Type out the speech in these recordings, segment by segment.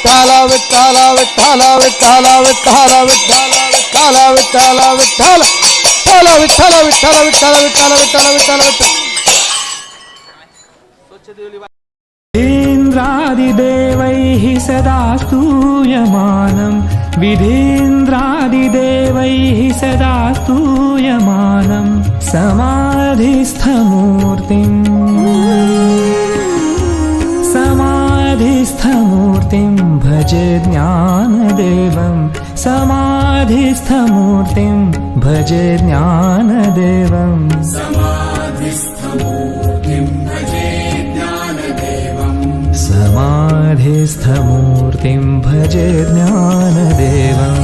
विठ्ठल विठ्ठल विठ्ठल विठ्ठल विठ्ठल विठ्ठल विठ्ठल विठ्ठल विठ्ठल विठ्ठल विठ्ठल विठ्ठल विठ्ठल विठ्ठल विठ्ठल विठ्ठल विठ्ठल विठ्ठल विधीन्द्रादिदेवैः सदा स्तूयमानं विधीन्द्रादिदेवैः सदा स्तूयमानं समाधिस्थमूर्तिम् भज ज्ञानदेवं समाधिस्थमूर्तिं भज ज्ञानदेवम् समाधिस्थमूर्तिं भज ज्ञानदेवम्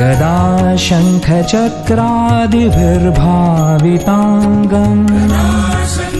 गदा शङ्खचक्रादिभिर्भाविताङ्गम्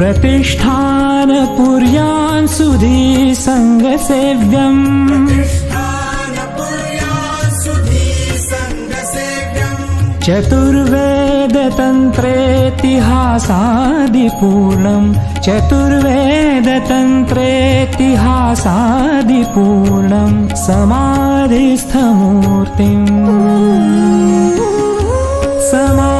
प्रतिष्ठानपुर्या सु चतुर्वेदतन्त्रेतिहासादिपूर्णम्। चतुर्वेदतन्त्रेतिहासादिपूर्णम्। समाधिस्थमूर्तिम्। समा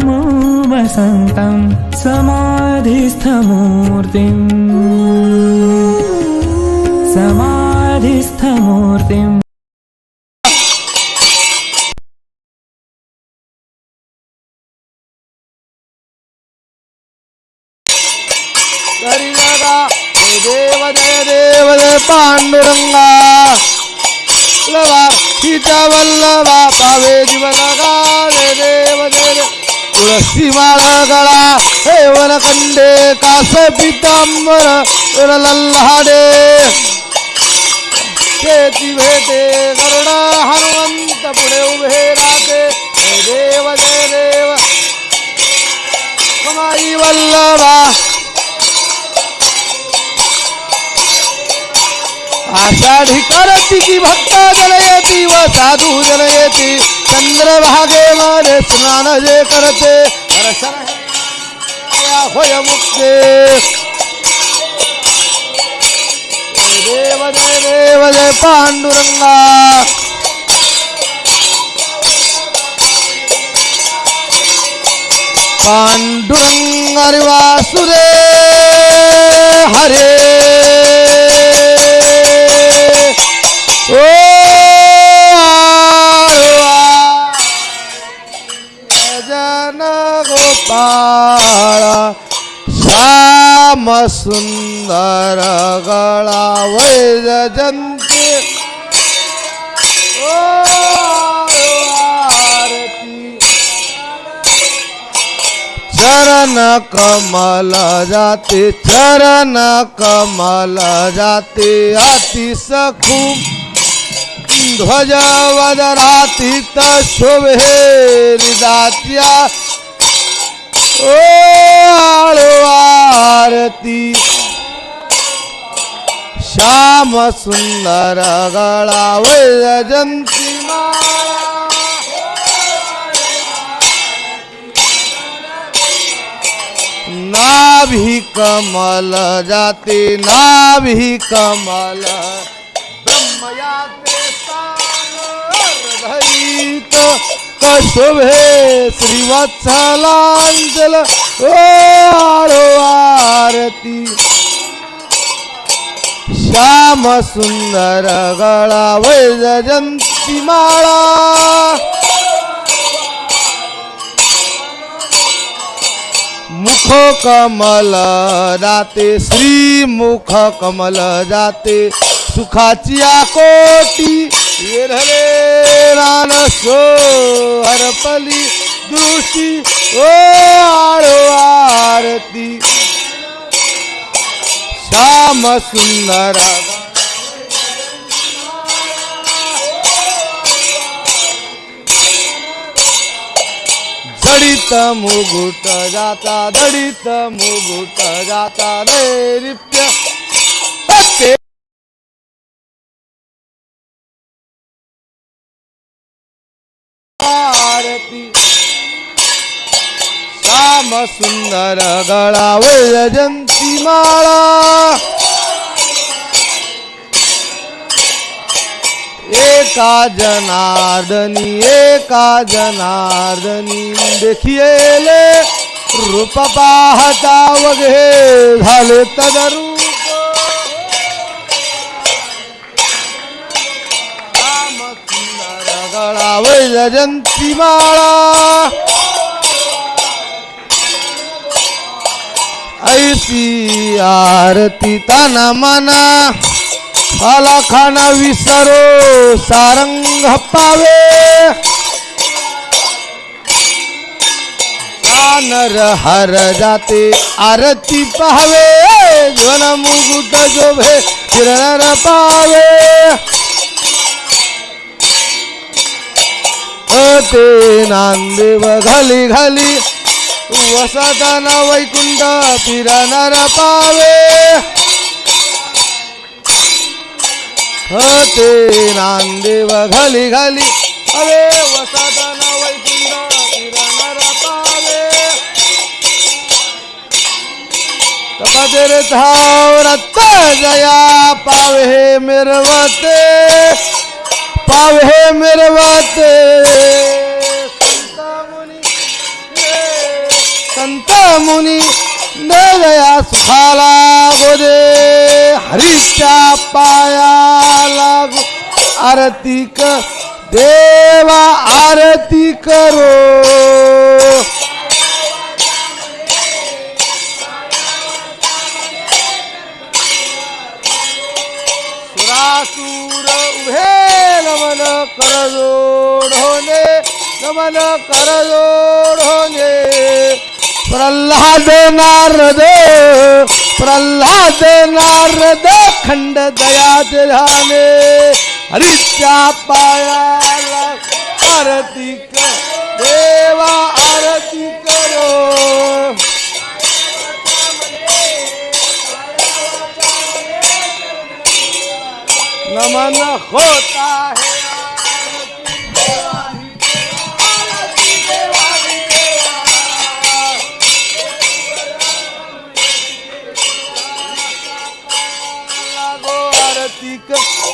సన్నిధిసంతం సమాధిస్థమూర్తిం సమాధిస్థమూర్తిం పాండురంగా హితవల్లభ పవే జీవనగా దేవ దేవ तुळसी माळ गळा हे वनकंडे कास पितांबर लल्हाडे. शेती भेटे गरुड हनुमंत पुढे उभे राहते. देव जय देव. कमाई वल्लभा. आषाढी करती की भक्त जनयती व साधू जनयती चंद्रभागे माने स्नान जे करते दर्शन होय मुक्ते. देव जय देव जय पांडुरंगा. पांडुरंग वासुदेव. आरती। चरण कमल जाते, चरण कमल जाते, अति सखूम ध्वज वदरातीत शोभे हृदात्या ओ आरती। श्याम सुंदर गळा वैजंती माळा. नाभि कमल जाते नाभि कमल. ब्रह्मयाते कशुभे श्रीवत्सलांजल. ओ आळो आरती. श्याम सुंदर गळा वैजयंती माळा. मुख कमल जाते श्री मुख कमल जाते सुखाची कोटी. येरहले रान सो हरपली दृष्टी. ओ आळो आरती. श्याम सुंदर दडित मुगुट जाता दडित मुगुट जाता नैरित्य ते आरती. श्याम सुंदर गळा वैजंती माळा एका जनार्दनी एका जनार्दनी देखिले रूप पाहता वगे झाले तदरू राम वैजयंती माळा ऐसी आरती तना मना. आला खाना विसरो सारंग पावे नर हर जाते आरती पाहावे. जन मुकुट जोभे किरण पावे ते नांदेव घाली घाली वसदन वैकुंठ फिरनर पावे. हते नांदेव घाली घाली. अरे वसदन वैकुंठ फिरनर पावे. तपदेर रत्त जया पावे मिरवते. पावे मिरवते. मुनी ने दया सुखाला गोदे. हरीच्या पाया लागू. आरती कर देवा आरती करो. सुरासूर उभे नमन करजोड होणे नमन करजोड होणे. प्रल्हाद नारद प्रल्हाद नारद खंड दया झाले हरीच्या पायाला आरती कर देवा आरती करो. नमन होता है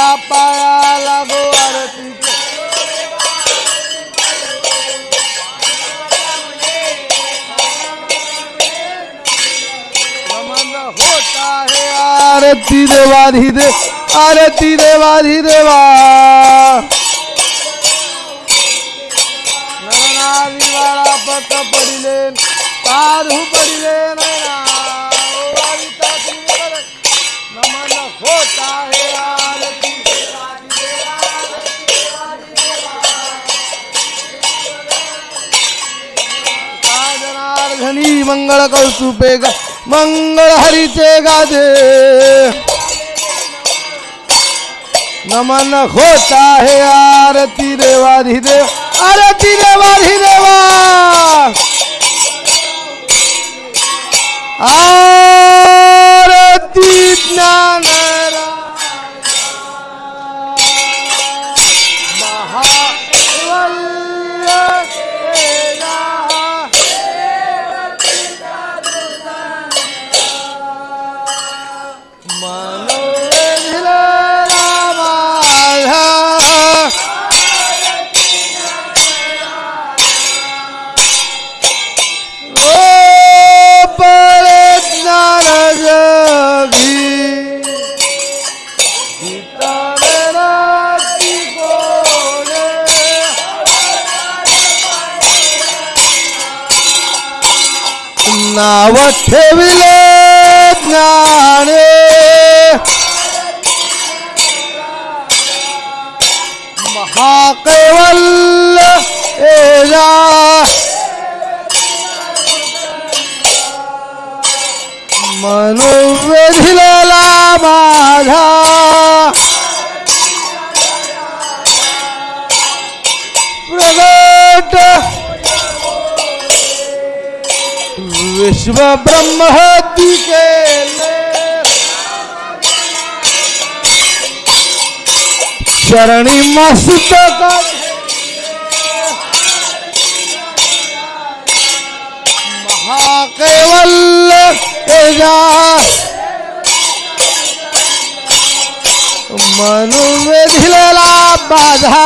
हरीच्या पायाला गो आरती होता है आरती देवा देवाधिदे आरती देवाधिदेवा. नरनादिवाळा पट पडिले साधू पडिले नैना धनी मंगल कौसुपे मंगल हरिचे दे। नमन होता है आरती देवा, धीरे आरती रेवा धीरेवा आरती ज्ञान ठेविले ज्ञाने. महाकैवल्य एला मनोवेधिलेला माझा प्रगट विश्व ब्रह्म के चरणी मस्त महाकेवल मनु में ढिलेला बाधा।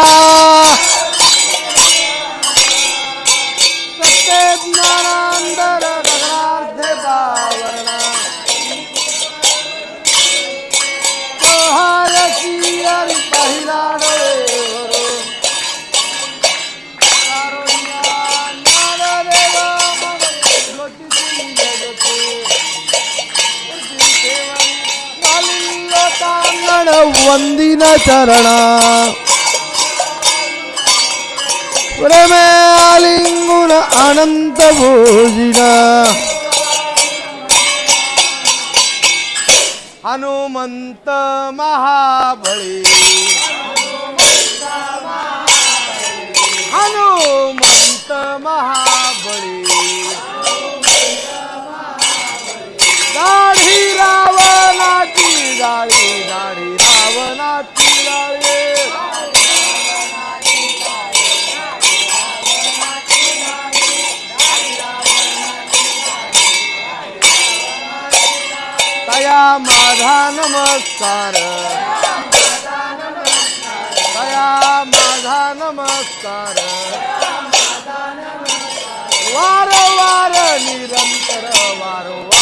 वंदिन चरणा प्रेमे आलिंगुन अनंत भोजिन हनुमंत महाबळी માધા નમસ્કાર દયા માધા નમસ્કાર વારંવાર નિરંતર વારંવાર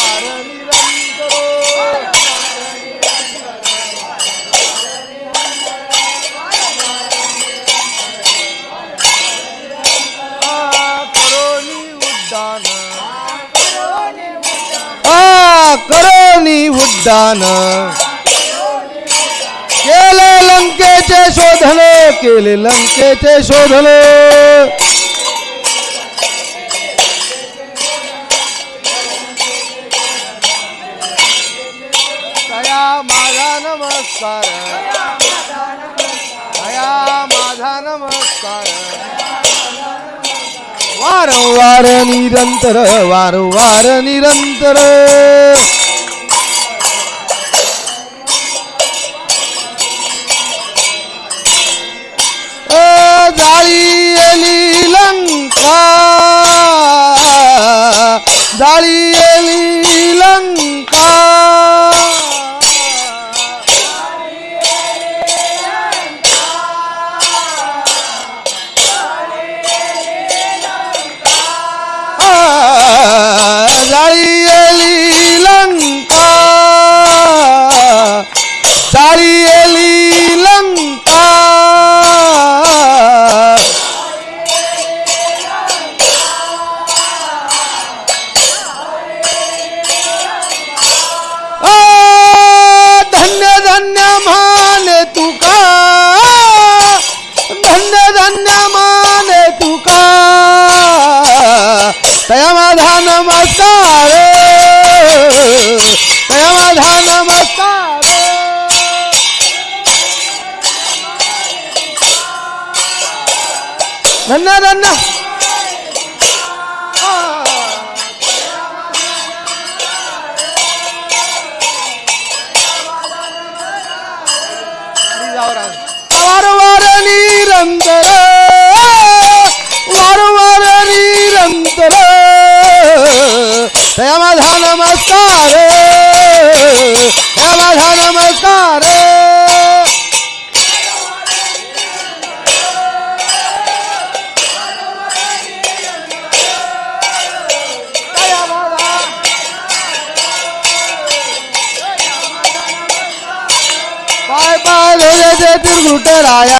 आ उड्डाण. केले लंकेचे शोधन केले लंकेचे शोधन दया माझा नमस्कार. दया माझा नमस्कार. वारंवार निरंतर वारंवार निरंतर. দাঁড়িয়ে লীলঙ্কা দাঁড়িয়ে লীল तया माझा नमस्कार तया माझा नमस्कार धन्य धन्य आ. वारंवार निरंतर वारंवार निरंतर माझा नमस्कार दया माझा नमस्कार दया पाय पाय धोल्याचे तिरगुट राया.